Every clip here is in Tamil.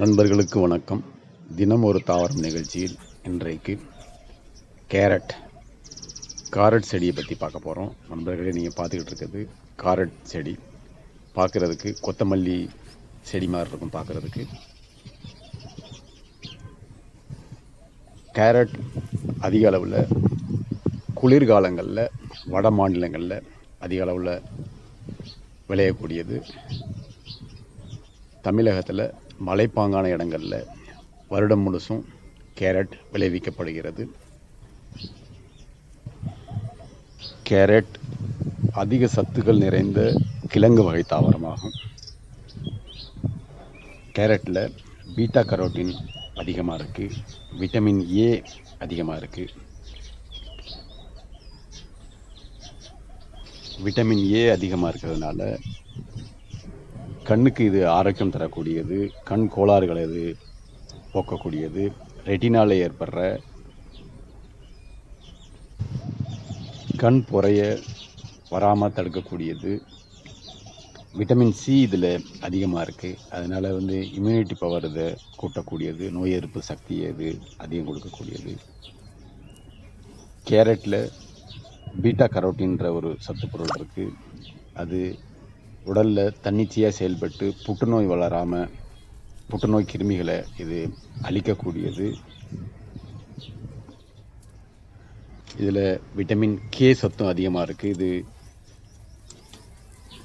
நண்பர்களுக்கு வணக்கம். தினம் ஒரு தாவரம் நிகழ்ச்சியில் இன்றைக்கு கேரட் காரட் செடியை பற்றி பார்க்க போகிறோம் நண்பர்களே நீங்கள் பார்த்துக்கிட்டு இருக்கிறது காரட் செடி. பார்க்குறதுக்கு கொத்தமல்லி செடி மாதிரி இருக்கும் பார்க்குறதுக்கு. கேரட் அதிக அளவில் குளிர்காலங்களில் வட மாநிலங்களில் அதிக அளவில் விளையக்கூடியது. தமிழகத்தில் மலைப்பாங்கான இடங்களில் வருடம் முழுசும் கேரட் விளைவிக்கப்படுகிறது. கேரட் அதிக சத்துக்கள் நிறைந்த கிழங்கு வகை தாவரமாகும். கேரட்டில் பீட்டா கரோட்டின் அதிகமாக இருக்குது விட்டமின் ஏ அதிகமாக இருக்குது விட்டமின் ஏ அதிகமாக இருக்கிறதுனால கண்ணுக்கு இது ஆரோக்கியம் தரக்கூடியது கண் கோளாறுகளை இது போக்கக்கூடியது ரெட்டினால ஏற்படுற கண் பொறைய வராமல் தடுக்கக்கூடியது. விட்டமின் சி இதில் அதிகமாக இருக்குது அதனால் வந்து இம்யூனிட்டி பவர் இதை கூட்டக்கூடியது. நோய் எதிர்ப்பு சக்தியை இது அதிகம் கொடுக்கக்கூடியது. கேரட்டில் பீட்டா கரோட்டின்ற ஒரு சத்து பொருள் இருக்குது அது உடலில் தன்னிச்சையாக செயல்பட்டு புற்றுநோய் வளராமல் புற்றுநோய் கிருமிகளை இது அழிக்கக்கூடியது. இதில் விட்டமின் கே சத்தும் அதிகமாக இருக்குது இது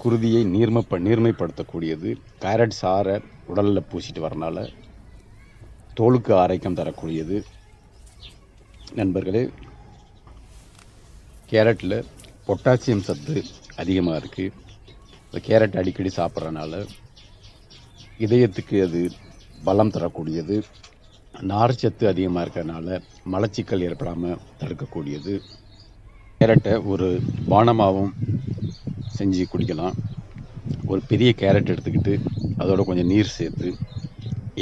குருதியை நீர்மப்ப நீர்மைப்படுத்தக்கூடியது. கேரட் சாறை உடலில் பூசிட்டு வரனால தோலுக்கு ஆரோக்கியம் தரக்கூடியது. நண்பர்களே கேரட்டில் பொட்டாசியம் சத்து அதிகமாக இருக்குது இந்த கேரட் அடிக்கடி சாப்பிட்றனால இதயத்துக்கு அது பலம் தரக்கூடியது நார்ச்சத்து அதிகமாக இருக்கிறனால மலச்சிக்கல் ஏற்படாமல் தடுக்கக்கூடியது. கேரட்டை ஒரு பானமாகவும் செஞ்சு குடிக்கலாம். ஒரு பெரிய கேரட் எடுத்துக்கிட்டு அதோட கொஞ்சம் நீர் சேர்த்து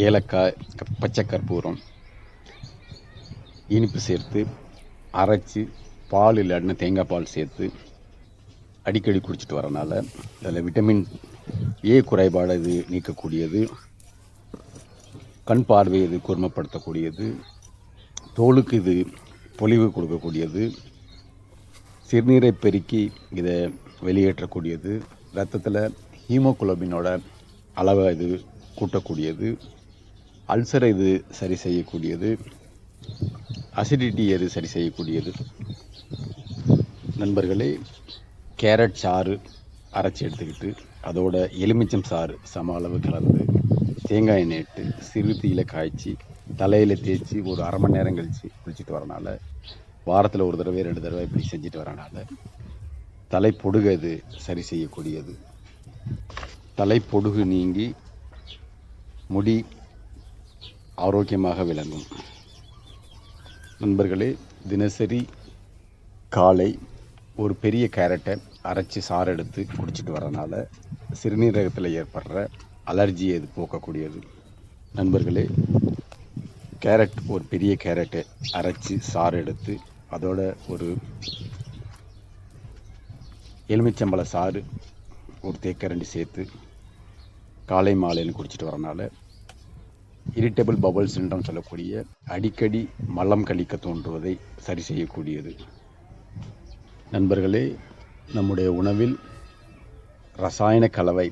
ஏலக்காய் பச்சை கற்பூரம் இனிப்பு சேர்த்து அரைச்சி பால் இல்லாட்டினா தேங்காய் பால் சேர்த்து அடிக்கடி குடிச்சிட்டு வரனால அதில் விட்டமின் ஏ குறைபாடு இது நீக்கக்கூடியது. கண் பார்வை இது கூர்மப்படுத்தக்கூடியது தோலுக்கு இது பொலிவு கொடுக்கக்கூடியது. சிறுநீரை பெருக்கி இதை வெளியேற்றக்கூடியது. ரத்தத்தில் ஹீமோகுளோபினோட அளவை இது கூட்டக்கூடியது. அல்சரை இது சரி செய்யக்கூடியது. அசிடிட்டி இது சரி செய்யக்கூடியது. நண்பர்களே கேரட் சாறு அரைச்சி எடுத்துக்கிட்டு அதோட எலுமிச்சம் சாறு சம அளவு கலந்து தேங்காய் எண்ணெய் இட்டு சிறு தீயில காய்ச்சி தலையில் தேய்ச்சி ஒரு அரை மணி நேரம் கழித்து குளிச்சுட்டு வரனால வாரத்தில் ஒரு தடவை ரெண்டு தடவை இப்படி செஞ்சுட்டு வரனால தலை பொடுகது சரி செய்யக்கூடியது. தலை பொடுகு நீங்கி முடி ஆரோக்கியமாக விளங்கும். நண்பர்களே தினசரி காலை ஒரு பெரிய கேரட்டை அரைச்சி சாறு எடுத்து குடிச்சிட்டு வரனால சிறுநீரகத்தில் ஏற்படுற அலர்ஜியை இது போக்கக்கூடியது. நண்பர்களே கேரட் ஒரு பெரிய கேரட்டை அரைச்சி சாறு எடுத்து அதோட ஒரு எலுமிச்சம்பழ சாறு ஒரு தேக்கரண்டி சேர்த்து காலை மாலைன்னு குடிச்சிட்டு வரனால இரிட்டபிள் பபுள் சின்ரம் சொல்லக்கூடிய அடிக்கடி மலம் கழிக்க தோன்றுவதை சரி செய்யக்கூடியது. நண்பர்களே நம்முடைய உணவில் ரசாயன கலவை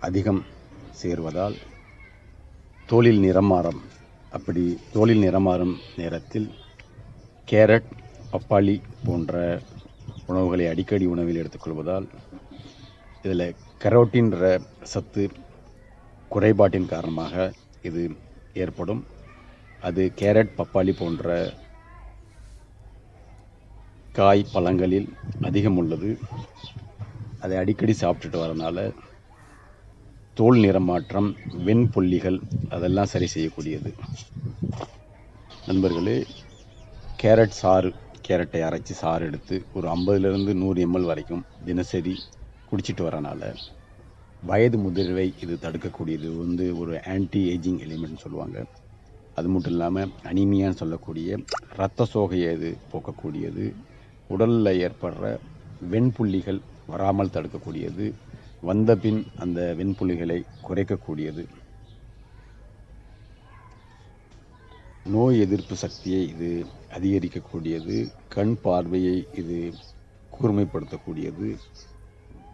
அதிகம் சேர்வதால் தோலில் நிறம் மாறும் அப்படி தோலில் நிறமாறும் நேரத்தில் கேரட் பப்பாளி போன்ற உணவுகளை அடிக்கடி உணவில் எடுத்துக்கொள்வதால் இதில் கரோட்டின்ற சத்து குறைபாட்டின் காரணமாக இது ஏற்படும். அது கேரட் பப்பாளி போன்ற காய் பழங்களில் அதிகம் உள்ளது அதை அடிக்கடி சாப்பிட்டுட்டு வரனால தோல் நிறமாற்றம் வெண்புள்ளிகள் அதெல்லாம் சரி செய்யக்கூடியது. நண்பர்களே கேரட் சாறு கேரட்டை அரைச்சி சாறு எடுத்து ஒரு ஐம்பதுலேருந்து நூறு எம்எல் வரைக்கும் தினசரி குடிச்சிட்டு வரனால வயது முதிர்வை இது தடுக்கக்கூடியது. வந்து ஒரு ஆன்டி ஏஜிங் எலிமெண்ட்னு சொல்லுவாங்க. அது மட்டும் இல்லாமல் அனிமியான்னு சொல்லக்கூடிய இரத்த சோகையை இது போக்கக்கூடியது. உடலில் ஏற்படுற வெண்புள்ளிகள் வராமல் தடுக்கக்கூடியது. வந்த பின் அந்த வெண்புள்ளிகளை குறைக்கக்கூடியது. நோய் எதிர்ப்பு சக்தியை இது அதிகரிக்கக்கூடியது. கண் பார்வையை இது கூர்மைப்படுத்தக்கூடியது.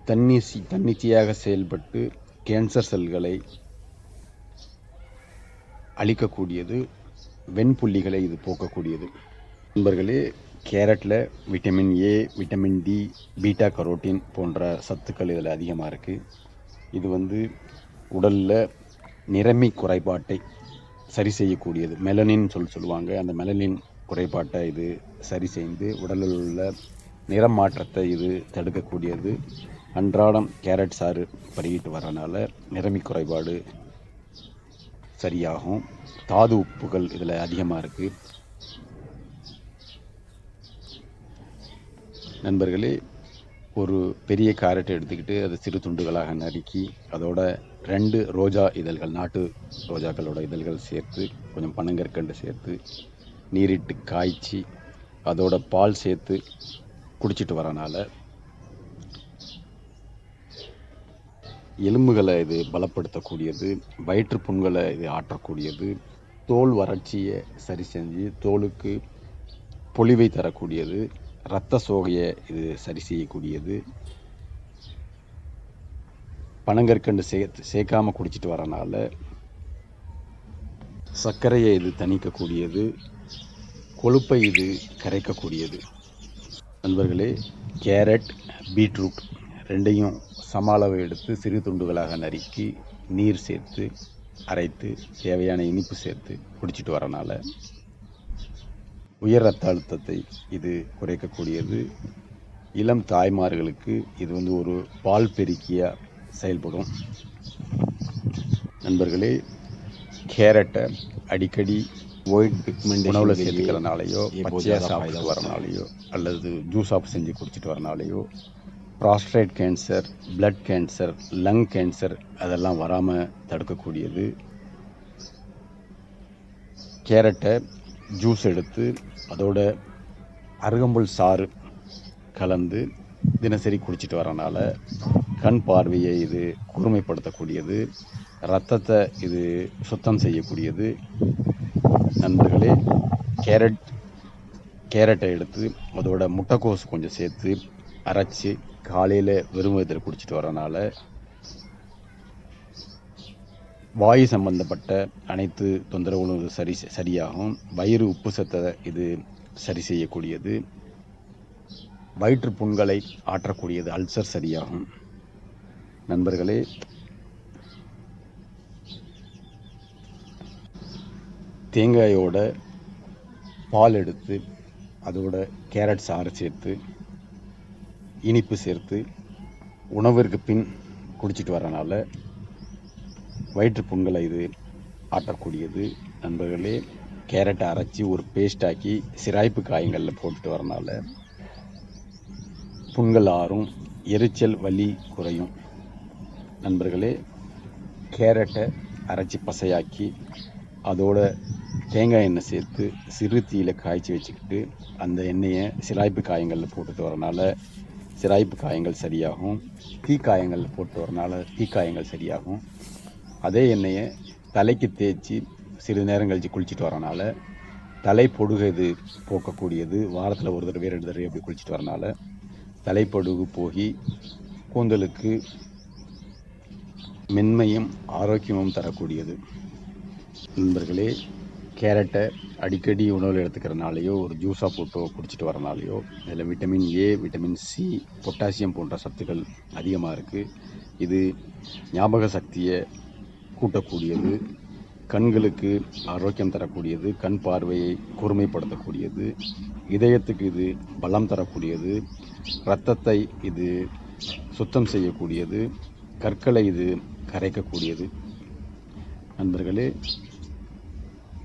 தன்னிசி தன்னிச்சையாக செயல்பட்டு கேன்சர் செல்களை அழிக்கக்கூடியது. வெண்புள்ளிகளை இது போக்கக்கூடியது. நண்பர்களே கேரட்டில் vitamin A vitamin D beta carotene போன்ற சத்துக்கள் இதில் அதிகமாக இருக்குது இது வந்து உடலில் நிறமி குறைபாட்டை சரி செய்யக்கூடியது. மெலனின் சொல் சொல்லுவாங்க. அந்த மெலனின் குறைபாட்டை இது சரி செய்து உடலில் உள்ள நிறம் மாற்றத்தை இது தடுக்கக்கூடியது. அன்றாடம் கேரட் சாறு பருகிட்டு வரனால நிறமி குறைபாடு சரியாகும். தாது உப்புகள் இதில் அதிகமாக இருக்குது நண்பர்களே ஒரு பெரிய கேரட்டை எடுத்துக்கிட்டு அதை சிறு துண்டுகளாக நறுக்கி அதோட ரெண்டு ரோஜா இதழ்கள் நாட்டு ரோஜாக்களோட இதழ்கள் சேர்த்து கொஞ்சம் பனங்கற்கண்டு சேர்த்து நீரிட்டு காய்ச்சி அதோட பால் சேர்த்து குடிச்சிட்டு வரனால எலும்புகளை இது பலப்படுத்தக்கூடியது வயிற்று புண்களை இது ஆற்றக்கூடியது தோல் வறட்சியை சரி செஞ்சு தோலுக்கு பொலிவை தரக்கூடியது இரத்த சோகையை இது சரி செய்யக்கூடியது. பனங்கற்கண்டு சேர்த்து சேர்க்காமல் குடிச்சிட்டு வரனால சர்க்கரையை இது தணிக்கக்கூடியது. கொழுப்பை இது கரைக்கக்கூடியது. நண்பர்களே கேரட் பீட்ரூட் ரெண்டையும் சம அளவு எடுத்து சிறு துண்டுகளாக நறுக்கி நீர் சேர்த்து அரைத்து தேவையான இனிப்பு சேர்த்து குடிச்சிட்டு வரனால உயர் ரத்த அழுத்தத்தை இது குறைக்கக்கூடியது. இளம் தாய்மார்களுக்கு இது வந்து ஒரு பால் பெருக்கியாக செயல்படும். நண்பர்களே கேரட்டை அடிக்கடி ஒயிட் உணவில் சேர்த்துக்கிறனாலையோ பச்சையாக சாப்பிட்டு வரனாலையோ அல்லது ஜூஸ் ஆஃப் செஞ்சு குடிச்சிட்டு வரனாலையோ prostate cancer blood cancer lung cancer அதெல்லாம் வராமல் தடுக்கக்கூடியது. கேரட்டை ஜூஸ் எடுத்து அதோட அருகம்புல் சாறு கலந்து தினசரி குடிச்சிட்டு வரனால கண் பார்வையை இது கூர்மைப்படுத்தக்கூடியது ரத்தத்தை இது சுத்தம் செய்யக்கூடியது. நண்பர்களே கேரட் கேரட்டை எடுத்து அதோட முட்டைக்கோஸ் கொஞ்சம் சேர்த்து அரைச்சி காலையில் வெறும் வயிற்றில் குடிச்சிட்டு வரனால வாயு சம்பந்தப்பட்ட அனைத்து தொந்தரவுகளும் சரி சரியாகும். வயிறு உப்பு சத்தை இது சரி செய்யக்கூடியது. வயிற்று புண்களை ஆற்றக்கூடியது அல்சர் சரியாகும். நண்பர்களே தேங்காயோட பால் எடுத்து அதோட கேரட் சாறு சேர்த்து இனிப்பு சேர்த்து உணவிற்கு பின் குடிச்சிட்டு வரனால வயிற்று பொங்கலை இது ஆட்டக்கூடியது. நண்பர்களே கேரட்டை அரைச்சி ஒரு பேஸ்ட் ஆக்கி சிராய்ப்பு காயங்களில் போட்டுட்டு வரனால புண்கள் ஆறும் எரிச்சல் வலி குறையும். நண்பர்களே கேரட்டை அரைச்சி பசையாக்கி அதோட தேங்காய் எண்ணெய் சேர்த்து சிறு தீயில் காய்ச்சி வச்சுக்கிட்டு அந்த எண்ணெயை சிராய்ப்பு காயங்களில் போட்டுட்டு வரனால சிராய்ப்பு காயங்கள் சரியாகும். தீக்காயங்களில் போட்டு வரனால தீக்காயங்கள் சரியாகும். அதே எண்ணெயை தலைக்கு தேய்ச்சி சிறிது நேரம் கழித்து குளிச்சுட்டு வரனால தலை பொடுகு இது போக்கக்கூடியது. வாரத்தில் ஒரு தடவை ரெண்டு தடவை அப்படி குளிச்சுட்டு வரனால தலைப்பொடுகு போகி கூந்தலுக்கு மென்மையும் ஆரோக்கியமும் தரக்கூடியது. நண்பர்களே கேரட்டை அடிக்கடி உணவில் எடுத்துக்கிறனாலையோ ஒரு ஜூஸாக போட்டோ குடிச்சிட்டு வரனாலையோ இதில் vitamin A vitamin C potassium போன்ற சத்துக்கள் அதிகமாக இருக்குது இது ஞாபக சக்தியை கூட்டக்கூடியது கண்களுக்கு ஆரோக்கியம் தரக்கூடியது கண் பார்வையை கூர்மைப்படுத்தக்கூடியது இதயத்துக்கு இது பலம் தரக்கூடியது இரத்தத்தை இது சுத்தம் செய்யக்கூடியது கற்களை இது கரைக்கக்கூடியது. நண்பர்களே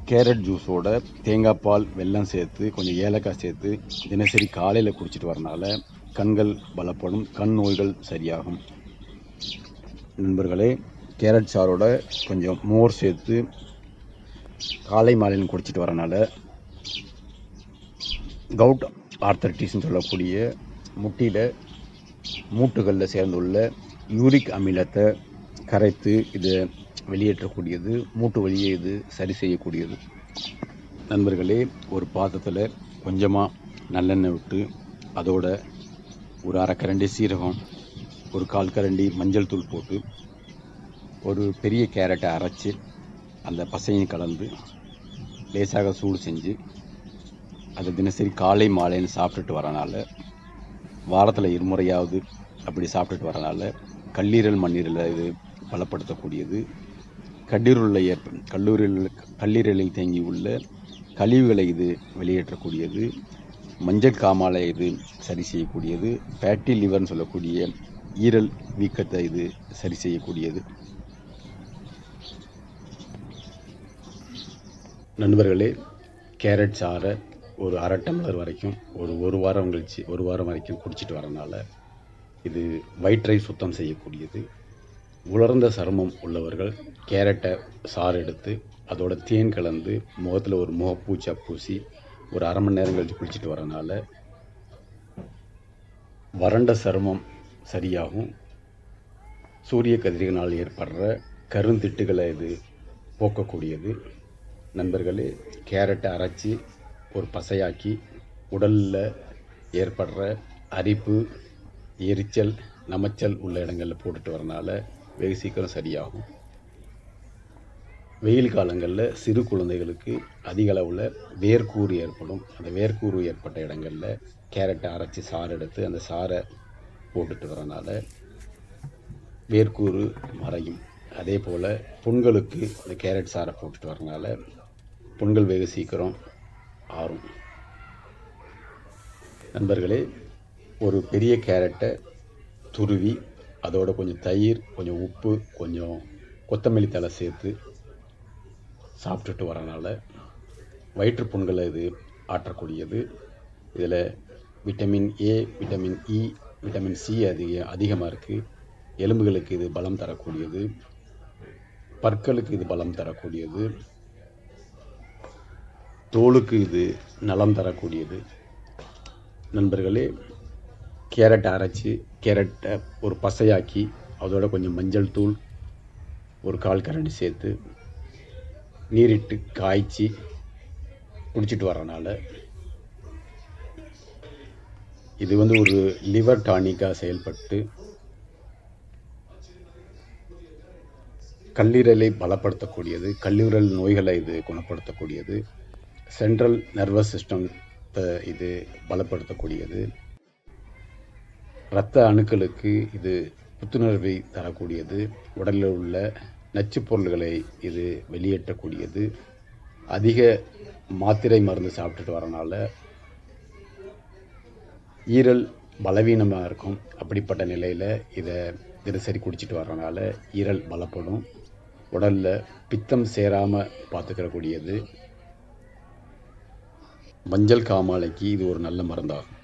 கேரட் ஜூஸோட தேங்காய் பால் வெல்லம் சேர்த்து கொஞ்சம் ஏலக்காய் சேர்த்து தினசரி காலையில் குடிச்சிட்டு வரனால கண்கள் பலப்படும் கண் நோய்கள் சரியாகும். நண்பர்களே கேரட் சாரோட கொஞ்சம் மோர் சேர்த்து காலை மாலையில் குடிச்சிட்டு வரனால கவுட் ஆர்த்தரைட்டிஸ்னு சொல்லக்கூடிய முட்டியில் மூட்டுகளில் சேர்ந்துள்ள யூரிக் அமிலத்தை கரைத்து இதை வெளியேற்றக்கூடியது மூட்டு வழியே இது சரி செய்யக்கூடியது. நண்பர்களே ஒரு பாத்திரத்தில் கொஞ்சமாக நல்லெண்ணெய் விட்டு அதோட ஒரு அரை கரண்டி சீரகம் ஒரு கால் கரண்டி மஞ்சள் தூள் போட்டு ஒரு பெரிய கேரட்டை அரைச்சி அந்த பசையும் கலந்து லேசாக சூடு செஞ்சு அதை தினசரி காலை மாலைன்னு சாப்பிட்டுட்டு வரனால வாரத்தில் இருமுறையாவது அப்படி சாப்பிட்டுட்டு வரனால கல்லீரல் மண்ணீரலை இது பலப்படுத்தக்கூடியது. கல்லீரலில் ஏற்ப கல்லூரியில் கல்லீரலில் தேங்கி உள்ள கழிவுகளை இது வெளியேற்றக்கூடியது. மஞ்சள் காமாலை இது சரி செய்யக்கூடியது. ஃபேட்டி லிவர்னு சொல்லக்கூடிய ஈரல் வீக்கத்தை இது சரி செய்யக்கூடியது. நண்பர்களே கேரட் சாறை ஒரு அரை டம்ளர் வரைக்கும் ஒரு ஒரு வாரம் கழிச்சு ஒரு வாரம் வரைக்கும் குடிச்சிட்டு வரனால இது வயிற்றை சுத்தம் செய்யக்கூடியது. உலர்ந்த சருமம் உள்ளவர்கள் கேரட்டை சாறு எடுத்து அதோட தேன் கலந்து முகத்தில் ஒரு முகப்பூச்சா பூசி ஒரு அரை மணி நேரம் கழித்து குளிச்சுட்டு வரனால வறண்ட சருமம் சரியாகும். சூரிய கதிரிகளால் ஏற்படுற கருந்திட்டுகளை இது போக்கக்கூடியது. நண்பர்களே கேரட்டை அரைச்சி ஒரு பசையாக்கி உடலில் ஏற்படுற அரிப்பு எரிச்சல் நமைச்சல் உள்ள இடங்களில் போட்டுட்டு வரனால வெகு சீக்கிரம் சரியாகும். வெயில் காலங்களில் சிறு குழந்தைகளுக்கு அதிக அளவில் வேர்க்கூறு ஏற்படும். அந்த வேர்க்கூறு ஏற்பட்ட இடங்களில் கேரட்டை அரைச்சி சாறு எடுத்து அந்த சாறை போட்டுட்டு வரனால வேர்க்கூறு மறையும். அதே போல் புண்களுக்கு அந்த கேரட் சாறை போட்டுட்டு வரனால புண்கள் வெகு சீக்கிரம் ஆறும். நண்பர்களே ஒரு பெரிய கேரட்டை துருவி அதோட கொஞ்சம் தயிர் கொஞ்சம் உப்பு கொஞ்சம் கொத்தமல்லி தழை சேர்த்து சாப்பிட்டுட்டு வரனால வயிற்று புண்களை இது ஆற்றக்கூடியது. இதில் vitamin A vitamin E vitamin C அதிக அதிகமாக இருக்குது எலும்புகளுக்கு இது பலம் தரக்கூடியது. பற்களுக்கு இது பலம் தரக்கூடியது. தோலுக்கு இது நலம் தரக்கூடியது. நண்பர்களே கேரட்டை அரைச்சி கேரட்டை ஒரு பசையாக்கி அதோட கொஞ்சம் மஞ்சள் தூள் ஒரு கால் கரண்டி சேர்த்து நீரிட்டு காய்ச்சி குடிச்சிட்டு வரனால இது வந்து ஒரு லிவர் டானிக்காக செயல்பட்டு கல்லீரலை பலப்படுத்தக்கூடியது கல்லீரல் நோய்களை இது குணப்படுத்தக்கூடியது. சென்ட்ரல் நர்வஸ் சிஸ்டத்தை இது பலப்படுத்தக்கூடியது. இரத்த அணுக்களுக்கு இது புத்துணர்வை தரக்கூடியது. உடலில் உள்ள நச்சுப் பொருள்களை இது வெளியேற்றக்கூடியது. அதிக மாத்திரை மருந்து சாப்பிட்டுட்டு வரனால ஈரல் பலவீனமாக இருக்கும். அப்படிப்பட்ட நிலையில் இதை தினசரி குடிச்சிட்டு வரனால ஈரல் பலப்படும். உடலில் பித்தம் சேராமல் பார்த்துக்கிறக்கூடியது. மஞ்சள் காமாலைக்கு இது ஒரு நல்ல மருந்தாகும்.